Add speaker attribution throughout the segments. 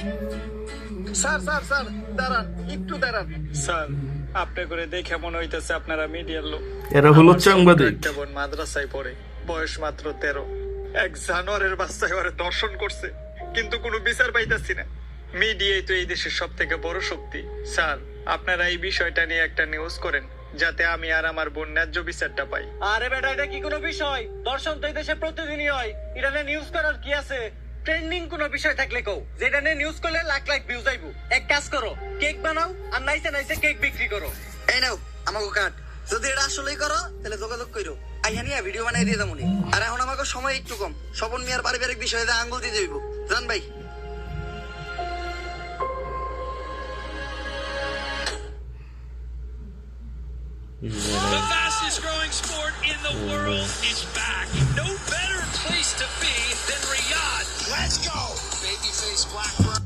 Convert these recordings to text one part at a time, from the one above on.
Speaker 1: Sir sir sir দাঁড়ান একটু দাঁড়ান।
Speaker 2: স্যার আপনি করে দেখে মনে হইতেছে আপনারা মিডিয়ার লোক।
Speaker 3: এরা হলো সাংবাদিক।
Speaker 2: বোন মাদ্রাসায় পড়ে বয়স মাত্র তেরো। এক জানোয়ারের বাচ্চায় ওরে দর্শন করছে কিন্তু কোনো বিচার পাইতাছি না। মিডিয়াই তো এই দেশের সব থেকে বড় শক্তি। স্যার আপনারা এই বিষয়টা নিয়ে একটা নিউজ করেন যাতে আমি আর আমার বোন ন্যায্য বিচারটা পাই।
Speaker 4: আরে বেটা এটা কি কোনো বিষয়? দর্শন তো এই দেশে প্রতিদিনই হয়। ইরানে নিউজ করার কি আছে? ট্রেন্ডিং কোনো বিষয় থাকলে কও যেটা নিয়ে নিউজ করলে লাখ লাখ ভিউজ আইবো। এক কাজ করো কেক বানাও আর নাইসে নাইসে কেক বিক্রি করো।
Speaker 5: এই নাও আমাকে কাট যদি এটা আসলেই করো তাহলে যোগাযোগ করো আইয়া নিয়ে ভিডিও বানাই দিয়ে দামুনি আর এখন আমাকে সময় একটু কম। স্বপন মিয়ার পারিবারিক বিষয়ে যা আঙ্গুল দিয়ে যাইব। জান ভাই।
Speaker 6: The fastest growing sport in the world is back. No Babyface Blackburn.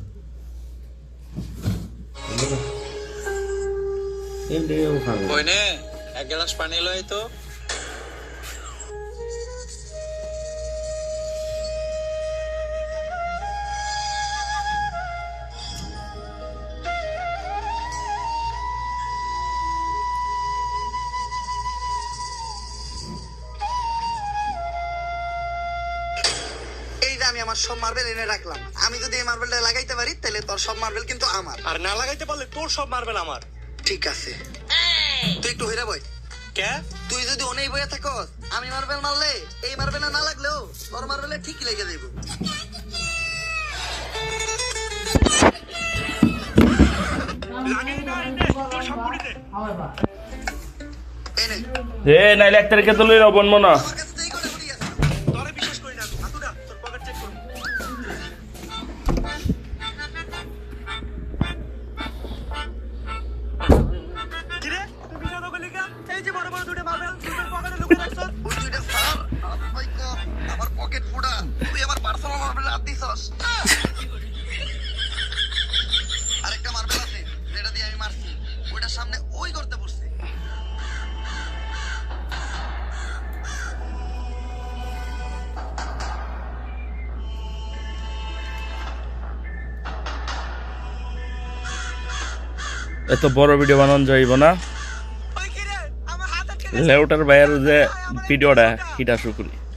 Speaker 7: বইনে এক গ্লাস পানি লই তো
Speaker 5: আমার সব মার্বেল এনে রাখলাম। আমি যদি এই মার্বেলটা লাগাইতে পারি তাহলে তোর সব মার্বেল কিন্তু আমার।
Speaker 4: আর না লাগাইতে পারলে তোর সব মারবেন আমার।
Speaker 5: ঠিক আছে। তুই একটু হইরা বই
Speaker 4: কে?
Speaker 5: তুই যদি অনেক বইয়া থাকস আমি মার্বেল মারলে এই মার্বেলে না লাগলেও তোর মার্বেলে ঠিকই লেগে যাইব।
Speaker 3: এ নাইলে এক তারিখে তো লই বনবো না।
Speaker 4: যে বড় বড় দুটো মার্বেল দুটোর পকেটে লুকিয়ে রাখছস
Speaker 5: ওই দুইটা স্যার আমার পকেট ফুটা তুই আমার পার্সোনাল মার্বেল হাত দিছস? আরেকটা মার্বেল আছে যেটা দিয়ে আমি মারছি। ওইটার সামনে ওই করতে পড়ছে
Speaker 3: এত বড় ভিডিও বানানো যাইব না
Speaker 4: ওই কিরে আমার হাত আটকে গেছে।
Speaker 3: লেউটার ভাইয়ের যে ভিডিওটা সেটা শুকুরি